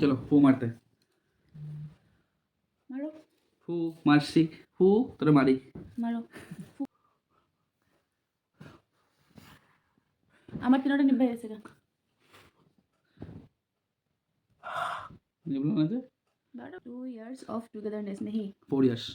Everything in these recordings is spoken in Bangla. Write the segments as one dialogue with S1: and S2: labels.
S1: चलो फू मारते हैं
S2: মারো
S1: फू मारसी फू তোরে মারি
S2: মারো আমার তিনটা নিভে গেছে গা
S1: ये बोलो ना जे
S2: but two years of togetherness नहीं
S1: फोर इयर्स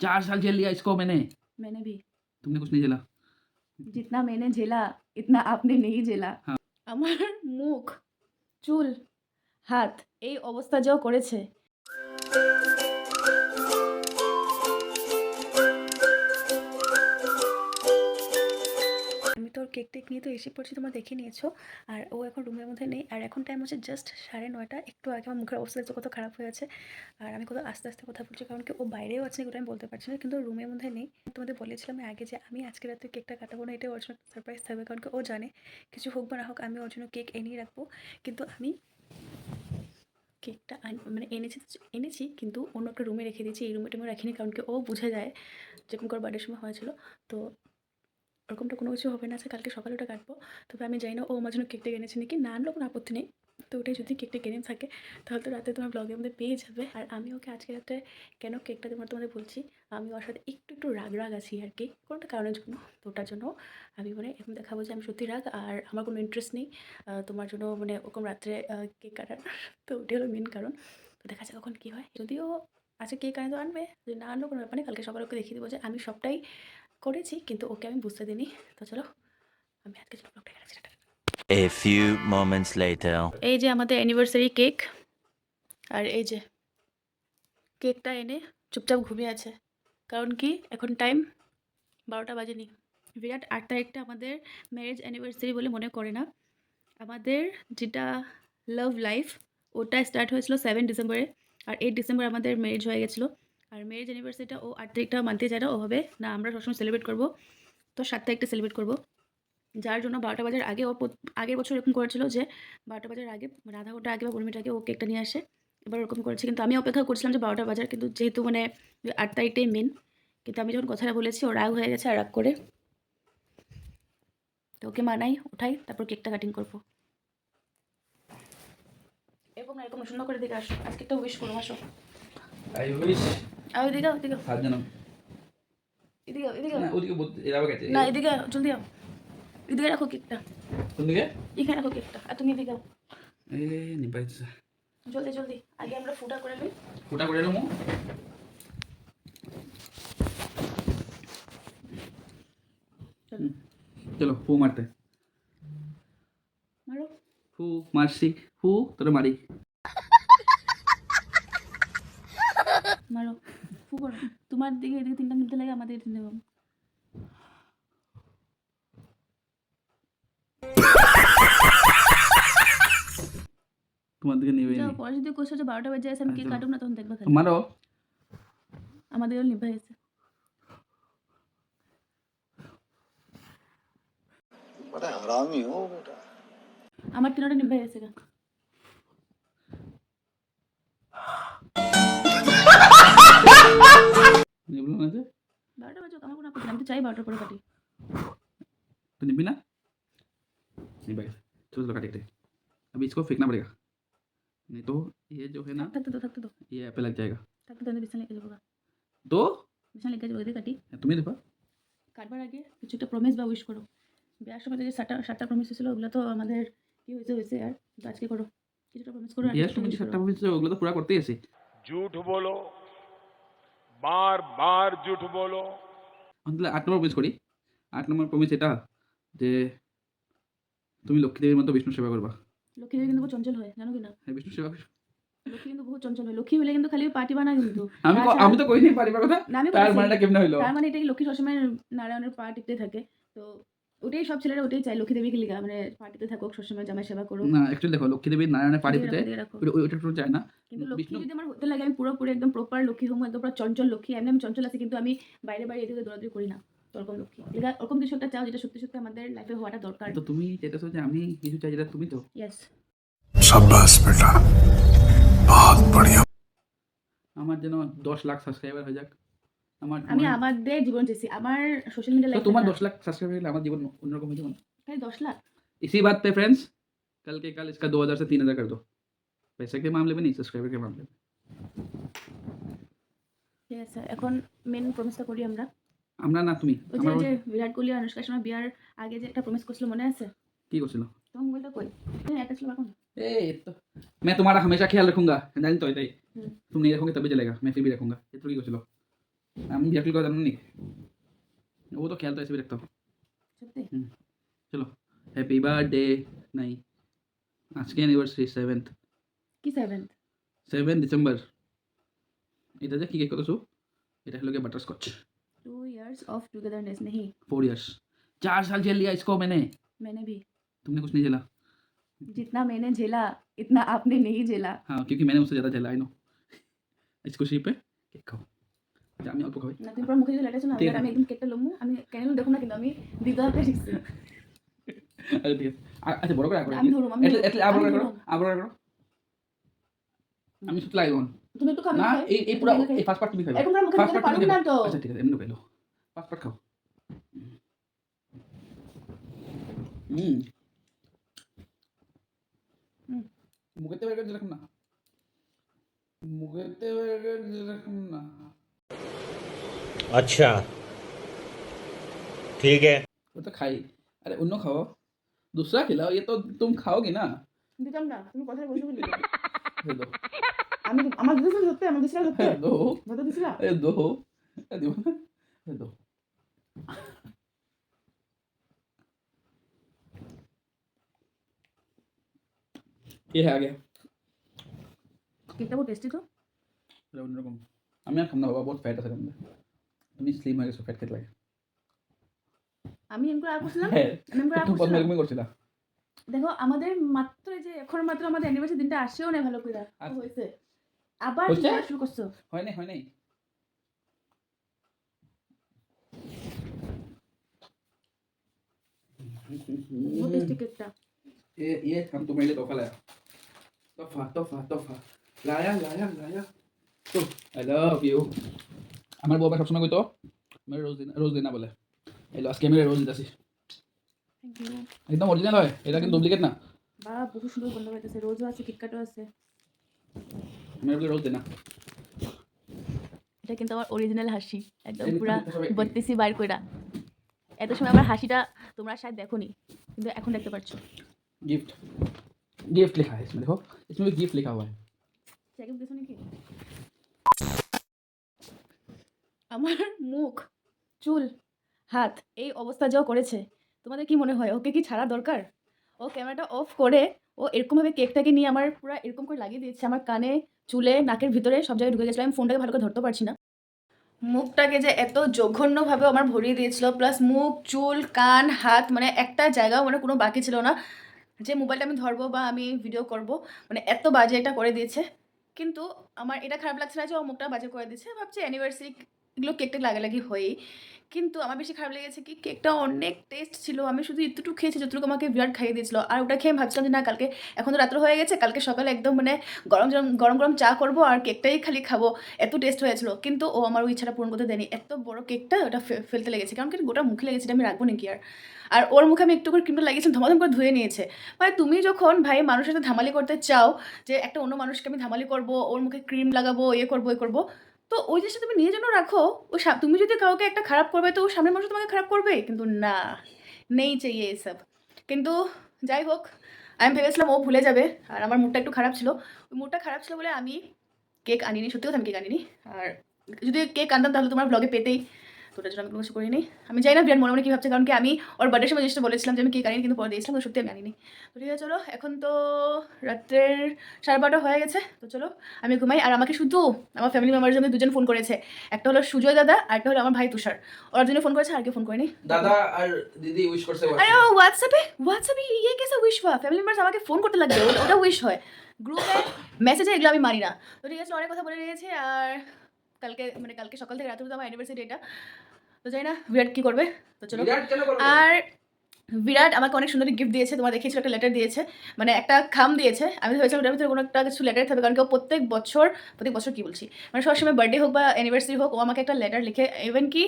S1: चार साल झेल लिया इसको मैंने
S2: मैंने भी
S1: तुमने कुछ नहीं झेला
S2: जितना मैंने झेला इतना आपने नहीं झेला
S1: হ্যাঁ।
S2: আমার মুখ চুল হাত, এই অবস্থা যাও করেছে।
S3: আমি তো কেক টেক নিয়ে তো এসে পড়ছি, তোমরা দেখে নিয়েছো। আর ও এখন রুমের মধ্যে নেই। আর এখন টাইম হচ্ছে জাস্ট সাড়ে নয়টা। একটু আগে আমার মুখের অবস্থা কত খারাপ হয়ে আছে। আর আমি কত আস্তে আস্তে কথা বলছি, কারণ কি ও বাইরেও আছে ওটা আমি বলতে পারছি না, কিন্তু রুমের মধ্যে নেই। তোমাদের বলেছিলাম আগে যে আমি আজকে রাতে কেকটা কাটাবো না, এটাই ওর জন্য সারপ্রাইজ থাকবে, কারণ কি ও জানে। কিছু হোক বা না হোক, আমি ওর জন্য কেক এনেই রাখব। কিন্তু আমি কেকটা মানে এনেছি এনেছি কিন্তু অন্য একটা রুমে রেখে দিয়েছি। এই রুমে টুমে রাখিনি কারণ কি ও বুঝে যায় যেরকম করে বার্থডের সময় হয়েছিল। তো ওরকমটা কোনো কিছু হবে না। আছে কালকে সকালে ওটা কাটবো। তবে আমি জানি না ও আমার জন্য কেকটা এনেছে নাকি। না, আনলেও কোনো আপত্তি নেই। তো ওটাই যদি কেকটা কিনে থাকে, তাহলে তো রাতে তোমার ব্লগের মধ্যে পেয়ে যাবে। আর আমি ওকে আজকে রাতে কেন কেকটা তোমার তোমাদের বলছি, আমি ওর সাথে একটু একটু রাগ রাগ আছি আর কি, কোনোটা কারণের জন্য? তো ওটার জন্য আমি মানে এরকম দেখাবো যে আমি সত্যি রাগ আর আমার কোনো ইন্টারেস্ট নেই তোমার জন্য মানে ওরকম রাত্রে কেক কাটার। তো ওটাই হলো মেন কারণ। তো দেখা যাক কখন কী হয়। যদিও আজকে কেক আনে তো আনবে, যদি না আনলেও কোনো ব্যাপার নেই, কালকে সকালে ওকে দেখিয়ে দেবো যে আমি সবটাই করেছি, কিন্তু ওকে আমি বুঝতে দিইনি। তো চলো, আমি আজকে ব্লগটা এখানে দিই।
S4: A few moments later.
S2: এই যে আমাদের অ্যানিভার্সারি কেক আর এই যে কেকটা এনে চুপচাপ ঘুমিয়ে আছে। কারণ কি? এখন টাইম বারোটা বাজেনি। বিরাট আট তারিখটা আমাদের ম্যারেজ অ্যানিভার্সারি বলে মনে করে না। আমাদের যেটা লাভ লাইফ ওটা স্টার্ট হয়েছিল সেভেন ডিসেম্বরে আর এইট ডিসেম্বর আমাদের ম্যারেজ হয়ে গেছিল। আর ম্যারেজ অ্যানিভার্সারিটা ও আট তারিখটা মানতে চায় না ও হবে না আমরা সবসময় সেলিব্রেট করব, তো সাত তারিখটা সেলিব্রেট করব। যার জন্য বারোটা বাজার আগে ও আগের বছর এরকম করেছিল যে বারোটা বাজার আগে রাধা ওটা আগে বা বর্মিটা আগে ও কেকটা নিয়ে আসে। এবার ওরকম করেছে। কিন্তু আমি অপেক্ষা করছিলাম যে বারোটা বাজার কিন্তু যেহেতু মানে আট তারিখটাই মেন কিন্তু আমি যখন কথাটা বলেছি ও রাগ হয়ে গেছে আর রাগ করে। তো ওকে মানাই ওঠাই তারপর কেকটা কাটিং করব। এরকম এরকম সুন্দর করে দিকে আসো। আজকে একটা উইশ করো আসো। আই উইশ আই দিগা দিগা
S1: হাত জানো
S2: এদিকে এদিকে
S1: না ওদিকে এরাবে গেছে।
S2: না এদিকে জলদি আও। এদিকে রাখো কেকটা।
S1: কোন দিকে
S2: এখানে রাখো কেকটা আর তুমি এদিকে।
S1: এ নিপাইছে
S2: জলদি জলদি আগে আমরা ফুটা করে নিই।
S1: ফুটা করে
S2: চলো।
S1: চলো ফু মারতে।
S2: মারো।
S1: ফু মারছি। ফু তোরে মারি।
S2: মারো। ফু করো। তোমার দিকে এদিকে তিনটা নিতে লাগে আমাদের তিনটা
S1: তোমার দিকে নিবে
S2: যাও পরে যদি কোশ্চেন যে বারোটা বাজে আছে আমি কেক
S1: আচ্ছা।
S2: কাটুম না তখন দেখবা খালি
S1: মারো
S2: আমাদের নিভে গেছে
S5: बड़ा हरामी हो बेटा
S2: আমার তিনটা নিভে গেছে গা
S1: ये बोलो ना जे
S2: বারোটা বাজে আমার কোনো আপত্তি নেই, আমি তো চাই বারোটার পরে কাটি
S1: तो निबी ना नहीं भाई चलो चलो काटे काटे अभी इसको फेंकना पड़ेगा नहीं तो ये जो है ना
S2: থাকতে তো থাকতে তো
S1: ये यहाँ पे लग जाएगा
S2: থাকতে তো আমি বিছানা লিখে যাবো গা।
S1: तो
S2: বিছানা লিখে যাবো এদিকে কাটি
S1: तुम्हें देखो
S2: কাটবার আগে কিছু একটা প্রমিস বা উইশ করো বিয়ার সময় যে সাতটা সাতটা প্রমিস ছিল ওগুলো তো আমাদের কি হয়েছে হয়েছে আর তো আজকে করো কিছুটা প্রমিস করো আর
S1: ये
S2: কিছুটা
S1: तुम
S2: wish করো।
S1: छठा मूवी ওগুলো তো পুরা করতেই আছে
S6: झूठ बोलो बार बार झूठ बोलो
S1: তাহলে আট নম্বর প্রমিস করি আট নম্বর প্রমিস এটা যে তুমি লক্ষ্মী দেবীর মতো বিষ্ণু সেবা করবা
S2: লক্ষ্মী দেবী কিন্তু চঞ্চল হয় জানো কি না?
S1: হ্যাঁ বিষ্ণু সেবা
S2: লক্ষ্মী কিন্তু বহু চঞ্চল হয়। লক্ষ্মী হলে কিন্তু খালি পার্টি বানা কিন্তু।
S1: আমি আমি তো পারিবার কথা।
S2: আমি
S1: তার মানেটা কেমনে হইল?
S2: তার মানে এটাই লক্ষ্মী সবসময় নারায়ণের পা টিপতে থাকে। তো ওটাই সব ছেলেরা ওটাই চায় লক্ষ্মী দেবীকে লিখা মানে পার্টিতে থাকুক সবসময় জামাই সেবা করুক।
S1: না অ্যাকচুয়ালি দেখো লক্ষ্মী দেবী নারায়ণের। ওই- ওইটা একটু চায় না।
S2: কিন্তু লক্ষ্মী যদি আমার হতে লাগে আমি পুরোপুরি একদম প্রপার লক্ষ্মী হব একদম পুরো চঞ্চল লক্ষ্মী এমনি আমি চঞ্চল আছি কিন্তু আমি বাইরে বাইরে এদিকে দৌড়াদৌড়ি করি না। তো ওরকম লক্ষ্মী এটা ওরকম কিছু একটা চাও যেটা সত্যি সত্যি আমাদের লাইফে হওয়াটা দরকার
S1: তো তুমি চাইতেছো যে আমি কিছু চাই যেটা তুমি তো
S2: ইয়েস
S5: शाबाश बेटा बहुत बढ़िया
S1: আমার যেন দশ লাখ সাবস্ক্রাইবার হয়ে যাক আমার
S2: আমি
S1: মনে-
S2: আমাদের জীবন চেয়েছি আমার সোশ্যাল মিডিয়া
S1: তো
S2: লাইফে
S1: তোমার দশ লাখ সাবস্ক্রাইবার হলে আমার জীবন অন্যরকম হয়ে যাবে না
S2: দশ লাখ
S1: इसी बात पे फ्रेंड्स कल के कल इसका दो हज़ार से तीन हज़ार कर दो पैसे के मामले में नहीं सब्सक्राइबर के मामले में
S2: ঠিক আছে এখন মেন প্রমিসটা করি আমরা
S1: আমরা না তুমি
S2: ওই যে
S1: আমার
S2: যে বিরাট কোহলি আর অনুষ্কা শর্মা বিয়ার আগে যে একটা প্রমিস করছিল মনে আছে
S1: কি করছিল
S2: তোমার মোবাইলটা কই হ্যাঁ একটা ছিল এখন
S1: ए तो मैं तुम्हारा हमेशा ख्याल रखूंगा जानी तो है
S2: हम्म।
S1: तुम नहीं रखोगे तभी चलेगा मैं फिर भी रखूंगा ये तो की করছিল আমি বিয়ার করে জানো নি वो तो ख्याल तो ऐसे भी रखता हूँ
S2: সত্যি
S1: चलो हैप्पी बर्थडे नहीं आज की एनिवर्सरी सेवेंथ
S2: কি সেভেন্থ
S1: সেভেন ডিসেম্বর এটা যে কি কেক করছো এটা হলো গিয়ে butterscotch
S2: two years of togetherness नहीं
S1: फोर इयर्स चार साल झेल लिया इसको मैंने
S2: मैंने भी
S1: तुमने कुछ नहीं झेला
S2: जितना मैंने झेला इतना आपने नहीं झेला
S1: हाँ क्योंकि मैंने उससे ज़्यादा झेला आई नो इस खुशी पे केक खाओ যা আমি অল্প খাই
S2: না তুমি পুরো মুখে যদি লেটেছো না
S1: ঠিক
S2: এবার আমি একদম কেকটা লমু আমি কেন দেখো না কিন্তু আমি দিতে হাতে শিখছি
S1: আচ্ছা ঠিক আছে আ- আচ্ছা বড় করে আগে
S2: আমি ধরুম আমি
S1: এটলে এটলে আবার
S2: আমি
S1: করো
S2: ধরুম।
S1: আবার করো আমি শুধু লাগাই
S2: তুমি একটু খাবে
S1: না
S2: খাই?
S1: এই এই পুরো
S2: তুমি খাই?
S1: এই ফার্স্ট পার্ট তুমি খাইবা
S2: এখন পুরো মুখে
S1: ফার্স্ট
S2: দিতে
S1: পার্ট তুমি
S2: পারুম না
S1: খাইবা
S2: তো
S1: আচ্ছা ঠিক আছে এমনি খাইলো ফার্স্ট পার্ট খাও হুম
S2: হুম।
S1: মুখেতে বের করে রাখুন না মুখেতে বের করে রাখুন না
S7: अच्छा ठीक है
S1: वो तो खाई अरे उन्नो खाओ दूसरा खिलाओ ये तो तुम खाओगी ना
S2: দিতাম না তুমি কথায় বসে বলি
S1: दे दो
S2: আমি আমার দিতেছিল সত্যি আমার দিছিলা সত্যি
S1: दो
S2: কত দিছিলা
S1: अरे दो अरे दो अरे दो ये है आ गया
S2: কেকটা বহুত টেস্টি তো
S1: এটা অন্যরকম আমি আর খাম না বাবা বহুত ফ্যাট আছে মধ্যে তুমি স্লিম হয়ে গেছো ফ্যাট খেতে লাগে
S2: আমি এম করে আর করছিলাম
S1: হ্যাঁ
S2: আমি এম করে আর
S1: তুমি প্রথমে
S2: করছিলাম
S1: এরকমই করছিলা
S2: দেখো আমাদের মাত্র এই যে এখন মাত্র আমাদের অ্যানিভার্সারি দিনটা আসছেও না ভালো করে
S1: আচ্ছা।
S2: হয়েছে আবার
S1: হয়েছে?
S2: তুমি আবার শুরু করছো
S1: হয় নাই হয় নাই
S2: বহুত টেস্টি কেকটা
S1: ये ये हम तुम्हारे लिए तोहफा लाया तोहफा तोहफा तोहफा लाया लाया लाया তো আই লাভ ইউ আমার বউ আবার সবসময় কইতো মেরে রোজ দিন রোজ দিনা বলে এলো আজকে আমি রোজ দিতেছি
S2: থ্যাংক ইউ
S1: একদম অরিজিনাল হয় এটা কিন্তু ডুপ্লিকেট না
S2: বা বহু সুন্দর বন্ধ হইতেছে রোজও আছে কিটকাটও আছে
S1: মেরে বলে রোজ দিনা
S2: এটা কিন্তু আমার অরিজিনাল হাসি একদম
S1: এই
S2: পুরা
S1: দেখতে সবাই-
S2: বত্রিশি বার কইরা এত সময় আমার হাসিটা তোমরা শায়দ দেখোনি কিন্তু এখন দেখতে পারছো
S1: गिफ्ट गिफ्ट लिखा है इसमें देखो इसमें भी गिफ्ट लिखा हुआ है
S2: চেকআপ দিছো নাকি আমার মুখ চুল হাত এই অবস্থা যাও করেছে তোমাদের কি মনে হয় ওকে কি ছাড়া দরকার ও ক্যামেরাটা অফ করে ও এরকমভাবে কেকটাকে নিয়ে আমার পুরো এরকম করে লাগিয়ে দিয়েছে আমার কানে চুলে নাকের ভিতরে সব জায়গায় ঢুকে গেছিলো আমি ফোনটাকে ভালো করে ধরতে পারছি না মুখটাকে যে এত জঘন্যভাবে আমার ভরিয়ে দিয়েছিল প্লাস মুখ, চুল, কান, হাত মানে একটা জায়গাও মানে কোনো বাকি ছিল না। যে মোবাইলটা আমি ধরবো বা আমি ভিডিও করব মানে এত বাজে এটা করে দিয়েছে। কিন্তু আমার এটা খারাপ লাগছে না যে ও মুখটা বাজে করে দিয়েছে। ভাবছি অ্যানিভার্সারি এগুলো কেকটা লাগালাগি হয়ই। কিন্তু আমার বেশি খারাপ লেগেছে কি কেকটা অনেক টেস্ট ছিল। আমি শুধু একটুটুকু খেয়েছি যতটুকু আমাকে বিরাট খাইয়ে দিয়েছিল। আর ওটা খেয়ে ভাবছিলাম যে না, কালকে এখন তো রাত্র হয়ে গেছে, কালকে সকালে একদম মানে গরম গরম গরম চা করব আর কেকটাই খালি খাব। এত টেস্ট হয়েছিল। কিন্তু ও আমার ওই ইচ্ছাটা পূরণ করতে দেয়নি। এত বড় কেকটা ওটা ফেলতে লেগেছে। কারণ কি গোটা মুখে লেগেছে আমি রাখব নাকি আর? আর ওর মুখে আমি একটু করে ক্রিমটা লাগিয়েছিলাম, ধমাধম করে ধুয়ে নিয়েছে। মানে তুমি যখন ভাই মানুষের সাথে ধামালি করতে চাও যে একটা অন্য মানুষকে আমি ধামালি করব, ওর মুখে ক্রিম লাগাবো ইয়ে করব এ করব তো ওই জিনিসটা তুমি নিজের জন্য রাখো। ও তুমি যদি কাউকে একটা খারাপ করবে, তো ও সামনের মানুষ তোমাকে খারাপ করবে? কিন্তু না, নেই চাই এইসব কিন্তু যাই হোক, আমি ভেবেছিলাম ও ভুলে যাবে, আর আমার মুডটা একটু খারাপ ছিল। ওই মুডটা খারাপ ছিল বলে আমি কেক আনিনি, সত্যি কথা আমি কেক আনিনি। আর যদি কেক আনতাম, তাহলে তোমার ব্লগে পেতেই। তো ওটার জন্য আমি কোনো কিছু করিনি। আমি জানি না বিরাট মনে মনে কী ভাবছে কারণ কি আমি ওর বার্থডের সময় জিনিসটা বলেছিলাম যে আমি কেক আনিনি কিন্তু পরে দিয়েছিলাম তো সত্যি আমি আনিনি। তো ঠিক আছে চলো এখন তো রাত্রের সাড়ে বারোটা হয়ে গেছে তো চলো আমি ঘুমাই। আর আমাকে শুধু আমার ফ্যামিলি মেম্বারের জন্য দুজন ফোন করেছে। একটা হলো সুজয় দাদা আর একটা হলো আমার ভাই তুষার। ওরা জন্য ফোন করেছে আর কেউ ফোন করেনি।
S1: দাদা আর দিদি উইশ করছে
S2: আরে ও হোয়াটসঅ্যাপে হোয়াটসঅ্যাপে ইয়ে কেসে উইশ হওয়া ফ্যামিলি মেম্বার্স আমাকে ফোন করতে লাগবে ওটা- উইশ হয়। গ্রুপে মেসেজে এগুলো আমি মানি না। তো ঠিক আছে অনেক কথা বলে নিয়েছি আর কালকে মানে কালকে সকাল থেকে রাত পর্যন্ত আমার অ্যানিভার্সারি এটা তো জানি না বিরাট কি করবে? তো চলো। আর বিরাট আমাকে অনেক সুন্দর গিফট দিয়েছে তোমার দেখিয়েছিল একটা লেটার দিয়েছে মানে একটা খাম দিয়েছে। আমি ভেবেছিলাম ওটার ভিতরে কোনো একটা কিছু লেটার থাকবে কারণ কেউ প্রত্যেক বছর প্রত্যেক বছর কী বলছি? মানে সবসময় বার্থডে হোক বা অ্যানিভার্সারি হোক ও আমাকে একটা লেটার লিখে ইভেন কি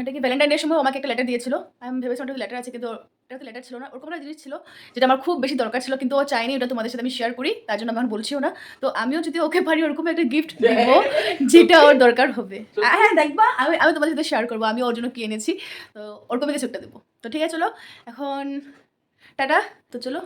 S2: এটা কি ভ্যালেন্টাইন ডের সময় ও আমাকে একটা লেটার দিয়েছিল। আমি ভেবেছিলাম ওটা লেটার আছে কিন্তু এটা তো লেটার ছিল না ওরকম একটা জিনিস ছিল যেটা আমার খুব বেশি দরকার ছিল কিন্তু ও চাইনি ওটা তোমাদের সাথে আমি শেয়ার করি তার জন্য আমি এখন বলছিও না। তো আমিও যদি ওকে পারি ওরকম একটা গিফট দেবো যেটা ওর দরকার হবে। হ্যাঁ দেখবা আমি আমি তোমাদের সাথে শেয়ার করব আমি ওর জন্য কি এনেছি তো ওরকম কিছু একটা দেবো। তো ঠিক আছে চলো এখন টাটা তো চলো।